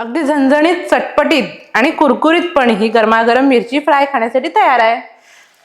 अगदी झणझणीत चटपटीत आणि कुरकुरीतपणे ही गरमागरम मिरची फ्राय खाण्यासाठी तयार आहे.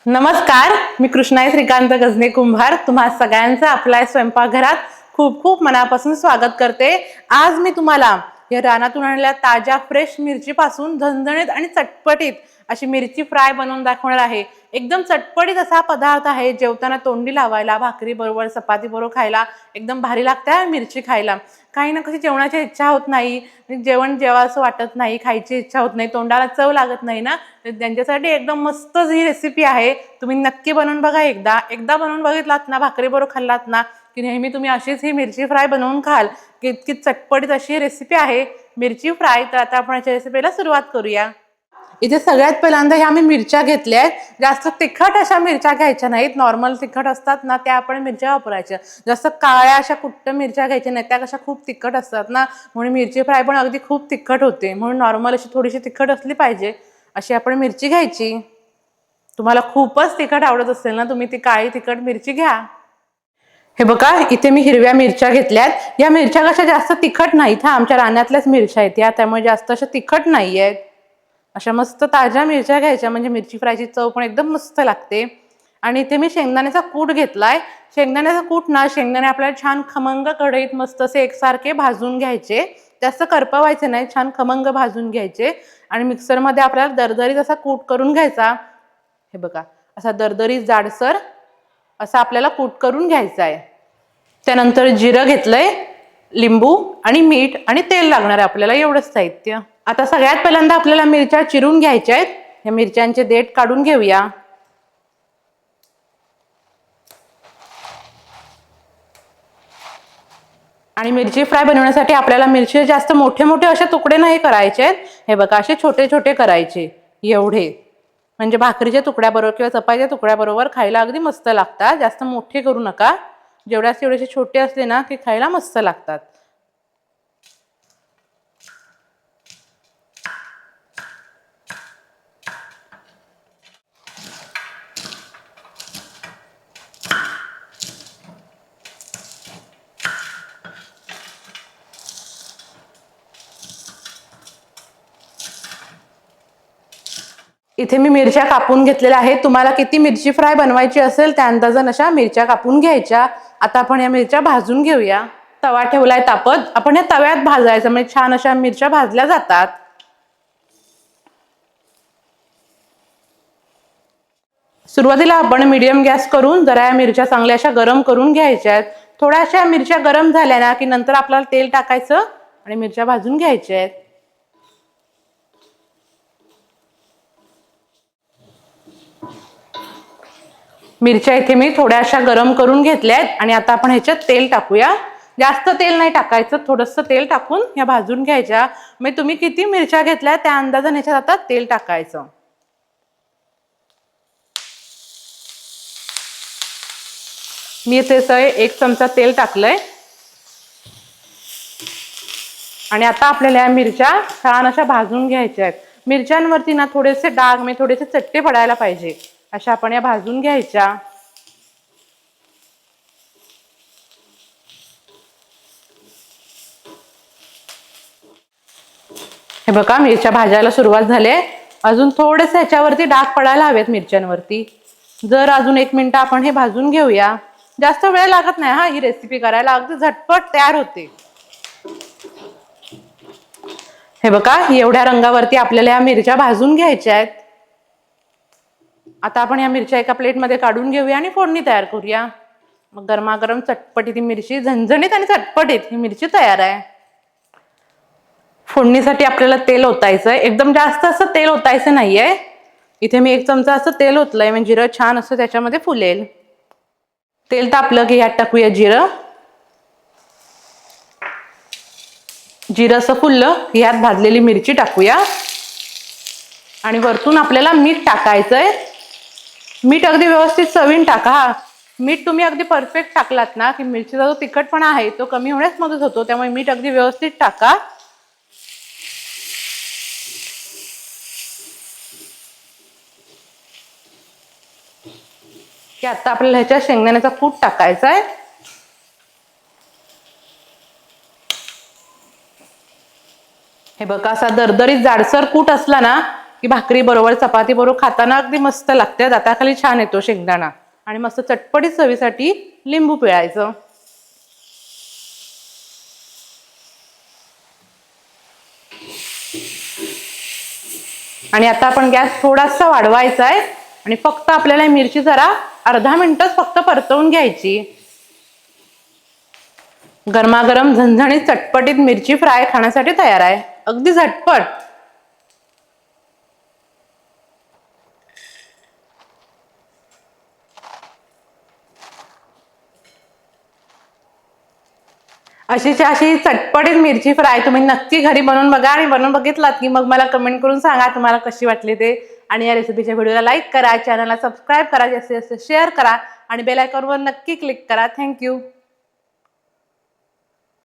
नमस्कार मी कृष्णाई श्रीकांत गजने कुंभार तुम्हा सगळ्यांचं आपल्या स्वयंपाकघरात खूप खूप मनापासून स्वागत करते. आज मी तुम्हाला या रानातून आणलेल्या ताज्या फ्रेश मिरचीपासून झणझणीत आणि चटपटीत अशी मिरची फ्राय बनवून दाखवणार आहे. एकदम चटपटीत असा पदार्थ आहे जेवताना तोंडी लावायला भाकरी बरोबर चपाती बरोबर खायला एकदम भारी लागते मिरची खायला. काही ना कशी जेवणाची इच्छा होत नाही जेवण जेवा असं वाटत नाही खायची इच्छा होत नाही तोंडाला चव लागत नाही ना त्यांच्यासाठी एकदम मस्तच ही रेसिपी आहे. तुम्ही नक्की बनवून बघा एकदा. एकदा बनवून बघितलात ना भाकरी बरोबर खाल्लात ना की नेहमी तुम्ही अशीच ही मिरची फ्राय बनवून खाल. की इतकी चटपटीत अशी रेसिपी आहे मिरची फ्राय. तर आता आपण याच्या रेसिपीला सुरुवात करूया. इथे सगळ्यात पहिल्यांदा ह्या मी मिरच्या घेतल्या आहेत. जास्त तिखट अशा मिरच्या घ्यायच्या नाहीत. नॉर्मल तिखट असतात ना त्या आपण मिरच्या वापरायच्या. जास्त काळ्या अशा कुट्ट मिरच्या घ्यायच्या नाहीत. त्या कशा खूप तिखट असतात ना म्हणून मिरची फ्राय पण अगदी खूप तिखट होते. म्हणून नॉर्मल अशी थोडीशी तिखट असली पाहिजे. अशी आपण मिरची घ्यायची. तुम्हाला खूपच तिखट आवडत असेल ना तुम्ही ती काळी तिखट मिरची घ्या. हे बघा इथे मी हिरव्या मिरच्या घेतल्यात. या मिरच्या कशा जास्त तिखट नाहीत हा आमच्या रानातल्याच मिरच्या आहेत. या त्यामुळे जास्त अशा तिखट नाही आहेत अशा मस्त ताज्या मिरच्या घ्यायच्या. म्हणजे मिरची फ्रायची चव पण एकदम मस्त लागते. आणि इथे मी शेंगदाण्याचा कूट घेतलाय. शेंगदाण्याचा कूट ना शेंगदाणे आपल्याला छान खमंग कढईत मस्त असे एकसारखे भाजून घ्यायचे. जास्त करपवायचे नाही छान खमंग भाजून घ्यायचे. आणि मिक्सरमध्ये आपल्याला दरदरीत असा कूट करून घ्यायचा. हे बघा असा दरदरीत जाडसर असा आपल्याला कूट करून घ्यायचा आहे त्यानंतर जिरं घेतलंय लिंबू आणि मीठ आणि तेल लागणार आहे आपल्याला एवढंच साहित्य. आता सगळ्यात पहिल्यांदा आपल्याला मिरच्या चिरून घ्यायच्या आहेत. या मिरच्यांचे देठ काढून घेऊया. आणि मिरची फ्राय बनवण्यासाठी आपल्याला मिरची जास्त मोठे मोठे असे तुकडे नाही करायचे आहेत. हे बघा असे छोटे छोटे करायचे. एवढे. म्हणजे भाकरीच्या तुकड्याबरोबर किंवा चपातीच्या तुकड्याबरोबर खायला अगदी मस्त लागतात. जास्त मोठे करू नका. जेवढ्या तेवढेसे छोटे असले ना की खायला मस्त लागतात. इथे मी मिरच्या कापून घेतलेल्या आहेत. तुम्हाला किती मिरची फ्राय बनवायची असेल त्या अंदाजान अशा मिरच्या कापून घ्यायच्या. आता आपण या मिरच्या भाजून घेऊया. तवा ठेवलाय तापत. आपण या तव्यात भाजायचं म्हणजे छान अशा मिरच्या भाजल्या जातात. सुरुवातीला आपण मीडियम गॅस करून जरा या मिरच्या चांगल्या अशा गरम करून घ्यायच्या आहेत. थोड्याशा मिरच्या गरम झाल्या ना की नंतर आपल्याला तेल टाकायचं आणि मिरच्या भाजून घ्यायच्या आहेत. मिरच्या इथे मी थोड्याशा गरम करून घेतल्या आहेत आणि आता आपण ह्याच्यात तेल टाकूया. जास्त तेल नाही टाकायचं थोडंसं तेल टाकून ह्या भाजून घ्यायच्या. मग तुम्ही किती मिरच्या घेतल्या त्या अंदाजाने ह्याच्यात आता तेल टाकायचं. मी इथे सय एक चमचा तेल टाकलंय. आणि आता आपल्याला या मिरच्या छान अशा भाजून घ्यायच्या आहेत. मिरच्यांवरती ना थोडेसे डाग म्हणजे थोडेसे चट्टे पडायला पाहिजे. अशा आपण या भाजून घ्यायच्या. हे बघा मिरच्या भाजायला सुरुवात झाली आहे. अजून थोडेसे ह्याच्यावरती डाग पडायला हवेत मिरच्यांवरती. जर अजून एक मिनिट आपण हे भाजून घेऊया. जास्त वेळ लागत नाही हा ही रेसिपी करायला अगदी झटपट तयार होते. हे बघा एवढ्या रंगावरती आपल्याला या मिरच्या भाजून घ्यायच्या आहेत. आता आपण या मिरच्या एका प्लेटमध्ये काढून घेऊया आणि फोडणी तयार करूया. मग गरमागरम चटपटीत ही मिरची झणझणीत आणि चटपटीत ही मिरची तयार आहे. फोडणीसाठी आपल्याला तेल ओतायचं आहे एकदम जास्त असं तेल ओतायचं नाहीये. इथे मी एक चमचा असं तेल ओतलंय म्हणजे जिरं छान असं त्याच्यामध्ये फुलेल. तेल तापलं की यात टाकूया जिरं. जिरं असं फुललं ह्यात यात भाजलेली मिरची टाकूया. आणि वरतून आपल्याला मीठ टाकायचं आहे मीठ अगदी व्यवस्थित चवीन टाका हा. मीठ तुम्ही अगदी परफेक्ट टाकलात ना की मिरचीचा जो तिखटपणा आहे तो कमी होण्यास मदत होतो त्यामुळे मीठ अगदी व्यवस्थित टाका. की आता आपल्याला ह्याच्यात शेंगदाण्याचा कूट टाकायचा आहे हे बघा असा दरदरीत जाडसर कूट असला ना की भाकरी बरोबर चपाती बरोबर खाताना अगदी मस्त लागते दाताखाली छान येतो शेंगदाणा. आणि मस्त चटपटीत चवीसाठी लिंबू पिळायचं. आणि आता आपण गॅस थोडासा वाढवायचा आहे आणि फक्त आपल्याला मिरची जरा अर्धा मिनिटच फक्त परतवून घ्यायची. गरमागरम झणझणीत चटपटीत मिरची फ्राय खाण्यासाठी तयार आहे. अगदी झटपट. अशीच्या अशी चटपटीत मिरची फ्राय तुम्ही नक्की घरी बनवून बघा आणि बनवून बघितलात की मग मला कमेंट करून सांगा तुम्हाला कशी वाटली ते. आणि या रेसिपीच्या व्हिडिओला लाईक करा चॅनलला सबस्क्राईब करा जास्तीत जास्त शेअर करा आणि बेल आयकॉनवर नक्की क्लिक करा. थँक्यू